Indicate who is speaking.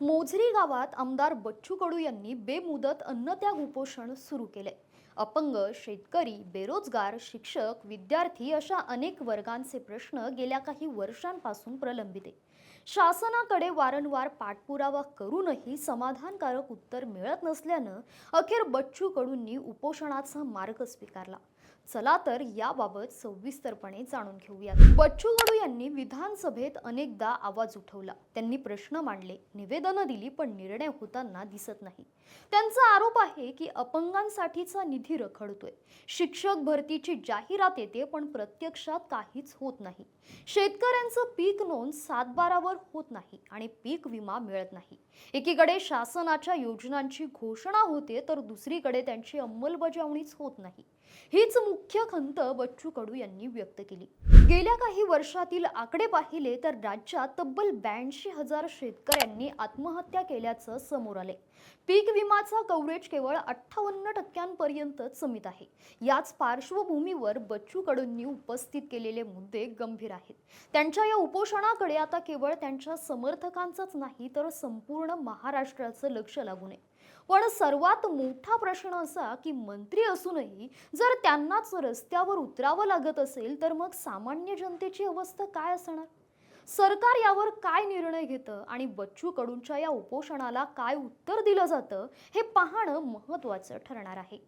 Speaker 1: मोझरी गावात आमदार बच्चू कडू यांनी बेमुदत अन्नत्याग उपोषण सुरू केले. अपंग शेतकरी बेरोजगार शिक्षक विद्यार्थी अशा अनेक वर्गांचे प्रश्न गेल्या काही वर्षांपासून प्रलंबित आहे. शासनाकडे वारंवार पाठपुरावा करूनही समाधानकारक उत्तर मिळत नसल्यानं अखेर बच्चू कडूंनी उपोषणाचा मार्ग स्वीकारला. चला तर याबाबत सविस्तरपणे जाणून घेऊया बच्चू कडू यांनी विधानसभेत अनेकदा आवाज उठवला. त्यांनी प्रश्न मांडले. निवेदनं दिली पण निर्णय होताना दिसत नाही. त्यांचा आरोप आहे की अपंगांसाठीचा निधी रखडतोय. शिक्षक भरतीची जाहिरात येते पण प्रत्यक्षात काहीच होत नाही. शेतकऱ्यांचं पीक नोंद सातबारावर होत नाही आणि पीक विमा मिळत नाही. एकीकडे शासनाच्या योजनांची घोषणा होते तर दुसरीकडे त्यांची अंमलबजावणीच होत नाही. हीच मुख्य खंत बच्चू कडू यांनी व्यक्त केली. गेल्या काही वर्षातील आकडे पाहिले तर राज्यात तब्बल ब्याऐंशी हजार शेतकऱ्यांनी आत्महत्या केल्याचं समोर आले पीक विमाचा कव्हरेज केवळ अठ्ठावन्न टक्क्यांपर्यंत समित आहे. याच पार्श्वभूमीवर बच्चू कडूंनी उपस्थित केलेले मुद्दे गंभीर आहेत. त्यांच्या या उपोषणाकडे आता केवळ त्यांच्या समर्थकांचंच नाही तर संपूर्ण महाराष्ट्राचं लक्ष लागू नये पण सर्वात मोठा प्रश्न असा की मंत्री असूनही जर त्यांनाच रस्त्यावर उतरावं लागत असेल तर मग सामान्य जनतेची अवस्था काय असणार? सरकार यावर काय निर्णय घेतं आणि बच्चू कडूंच्या या उपोषणाला काय उत्तर दिलं जातं हे पाहणं महत्त्वाचं ठरणार आहे.